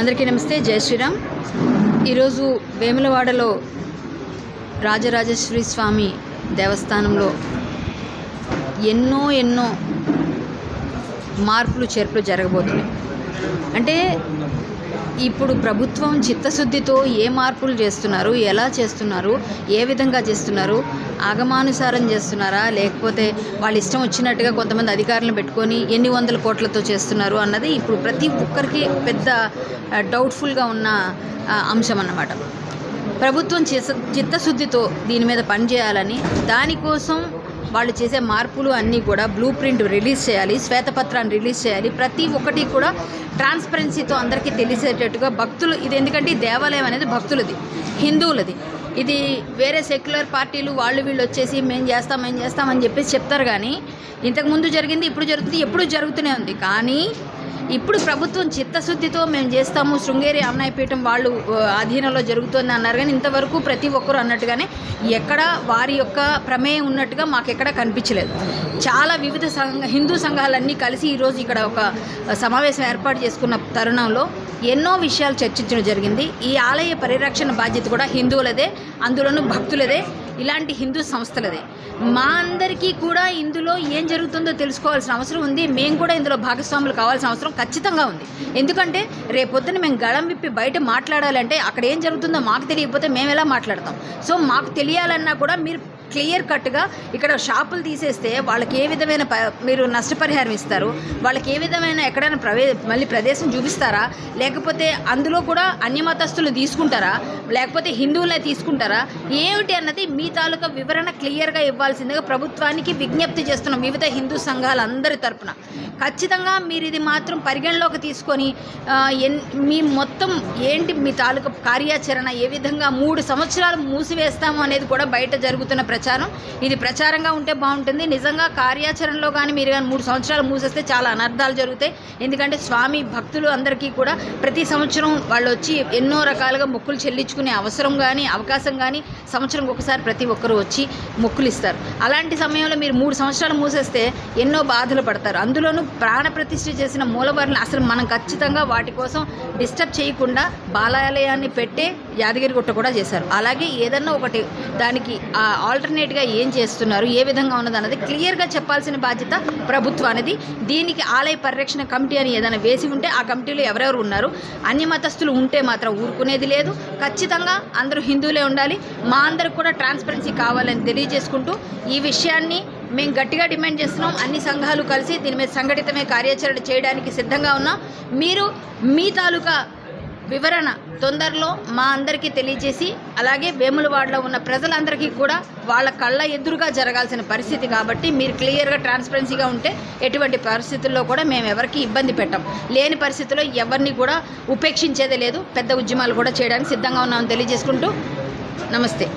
అందరికీ నమస్తే జై శ్రీరామ్. ఈరోజు వేములవాడలో రాజరాజేశ్వరి స్వామి దేవస్థానంలో ఎన్నో ఎన్నో మార్పులు చేర్పులు జరగబోతున్నాయి. అంటే ఇప్పుడు ప్రభుత్వం చిత్తశుద్ధితో ఏ మార్పులు చేస్తున్నారు? ఎలా చేస్తున్నారు? ఏ విధంగా చేస్తున్నారు? ఆగమానుసారం చేస్తున్నారా? లేకపోతే వాళ్ళ ఇష్టం వచ్చినట్టుగా కొంతమంది అధికారులను పెట్టుకొని ఎన్ని వందల కోట్లతో చేస్తున్నారు అన్నది ఇప్పుడు ప్రతి ఒక్కరికి పెద్ద డౌట్ఫుల్గా ఉన్న అంశం అన్నమాట. ప్రభుత్వం చిత్త చిత్తశుద్ధితో దీని మీద పనిచేయాలని దానికోసం వాళ్ళు చేసే మార్పులు అన్నీ కూడా బ్లూ ప్రింట్ రిలీజ్ చేయాలి శ్వేతపత్రాన్ని రిలీజ్ చేయాలి. ప్రతి ఒక్కటి కూడా ట్రాన్స్పరెన్సీతో అందరికీ తెలిసేటట్టుగా భక్తులు ఇది ఎందుకంటే ఈ దేవాలయం అనేది భక్తులది హిందువులది. ఇది వేరే సెక్యులర్ పార్టీలు వాళ్ళు వీళ్ళు వచ్చేసి మేము చేస్తాం మేము చేస్తామని చెప్పేసి చెప్తారు కానీ ఇంతకుముందు జరిగింది ఇప్పుడు జరుగుతుంది ఎప్పుడు జరుగుతూనే ఉంది. కానీ ఇప్పుడు ప్రభుత్వం చిత్తశుద్ధితో మేము చేస్తాము. శృంగేరి అమ్నాయపీఠం వాళ్ళు ఆధీనంలో జరుగుతుంది అన్నారు. కానీ ఇంతవరకు ప్రతి ఒక్కరు అన్నట్టుగానే ఎక్కడ వారి యొక్క ప్రమేయం ఉన్నట్టుగా మాకు ఎక్కడ కనిపించలేదు. చాలా వివిధ సంఘ హిందూ సంఘాలన్నీ కలిసి ఈరోజు ఇక్కడ ఒక సమావేశం ఏర్పాటు చేసుకున్న తరుణంలో ఎన్నో విషయాలు చర్చించడం జరిగింది. ఈ ఆలయ పరిరక్షణ బాధ్యత కూడా హిందువులదే అందులోనూ భక్తులదే. ఇలాంటి హిందూ సంస్థలదే. మా అందరికీ కూడా ఇందులో ఏం జరుగుతుందో తెలుసుకోవాల్సిన అవసరం ఉంది. మేము కూడా ఇందులో భాగస్వాములు కావాల్సిన అవసరం ఖచ్చితంగా ఉంది. ఎందుకంటే రేపొద్దున మేము గళం విప్పి బయట మాట్లాడాలంటే అక్కడ ఏం జరుగుతుందో మాకు తెలియకపోతే మేము ఎలా మాట్లాడతాం? సో మాకు తెలియాలన్నా కూడా మీరు క్లియర్ కట్గా ఇక్కడ షాపులు తీసేస్తే వాళ్ళకి ఏ విధమైన ప మీరు నష్టపరిహారం ఇస్తారు? వాళ్ళకి ఏ విధమైన ఎక్కడైనా ప్రవే మళ్ళీ ప్రదేశం చూపిస్తారా? లేకపోతే అందులో కూడా అన్యమతస్తులు తీసుకుంటారా? లేకపోతే హిందువులే తీసుకుంటారా? ఏమిటి అన్నది మీ తాలూకా వివరణ క్లియర్గా ఇవ్వాల్సిందిగా ప్రభుత్వానికి విజ్ఞప్తి చేస్తున్నాం. వివిధ హిందూ సంఘాలందరి తరపున. ఖచ్చితంగా మీరు ఇది మాత్రం పరిగణలోకి తీసుకొని ఎన్ మీ మొత్తం ఏంటి మీ తాలూకా కార్యాచరణ? ఏ విధంగా మూడు సంవత్సరాలు మూసివేస్తాము అనేది కూడా బయట జరుగుతున్న ప్రచారం. ప్రచారం. ఇది ప్రచారంగా ఉంటే బాగుంటుంది. నిజంగా కార్యాచరణలో కానీ మీరు కానీ మూడు సంవత్సరాలు మూసేస్తే చాలా అనర్థాలు జరుగుతాయి. ఎందుకంటే స్వామి భక్తులు అందరికీ కూడా ప్రతి సంవత్సరం వాళ్ళు వచ్చి ఎన్నో రకాలుగా మొక్కులు చెల్లించుకునే అవసరం కానీ అవకాశం కానీ సంవత్సరం ఒకసారి ప్రతి ఒక్కరు వచ్చి మొక్కులు ఇస్తారు. అలాంటి సమయంలో మీరు మూడు సంవత్సరాలు మూసేస్తే ఎన్నో బాధలు పడతారు. అందులోనూ ప్రాణ ప్రతిష్ఠ చేసిన మూలవర్లు అసలు మనం ఖచ్చితంగా వాటి కోసం డిస్టర్బ్ చేయకుండా బాలాలయాన్ని పెట్టే యాదగిరిగుట్ట కూడా చేశారు. అలాగే ఏదన్నా ఒకటి దానికి ఆల్టర్ ఆల్టర్నేట్గా ఏం చేస్తున్నారు ఏ విధంగా ఉన్నది అన్నది క్లియర్గా చెప్పాల్సిన బాధ్యత ప్రభుత్వానిది దీనికి ఆలయ పరిరక్షణ కమిటీ అని ఏదైనా వేసి ఉంటే ఆ కమిటీలో ఎవరెవరు ఉన్నారు? అన్ని మతస్థులు ఉంటే మాత్రం ఊరుకునేది లేదు. ఖచ్చితంగా అందరూ హిందువులే ఉండాలి. మా అందరికి కూడా ట్రాన్స్పరెన్సీ కావాలని తెలియజేసుకుంటూ ఈ విషయాన్ని మేము గట్టిగా డిమాండ్ చేస్తున్నాం. అన్ని సంఘాలు కలిసి దీని మీద సంఘటితమే కార్యాచరణ చేయడానికి సిద్ధంగా ఉన్నాం. మీరు మీ తాలూకా వివరణ తొందరలో మా అందరికీ తెలియజేసి అలాగే వేములవాడలో ఉన్న ప్రజలందరికీ కూడా వాళ్ళ కళ్ళ ఎదురుగా జరగాల్సిన పరిస్థితి కాబట్టి మీరు క్లియర్గా ట్రాన్స్పరెన్సీగా ఉంటే ఎటువంటి పరిస్థితుల్లో కూడా మేము ఎవరికి ఇబ్బంది పెట్టాం. లేని పరిస్థితుల్లో ఎవరిని కూడా ఉపేక్షించేదే లేదు. పెద్ద ఉద్యమాలు కూడా చేయడానికి సిద్ధంగా ఉన్నామని తెలియజేసుకుంటూ నమస్తే.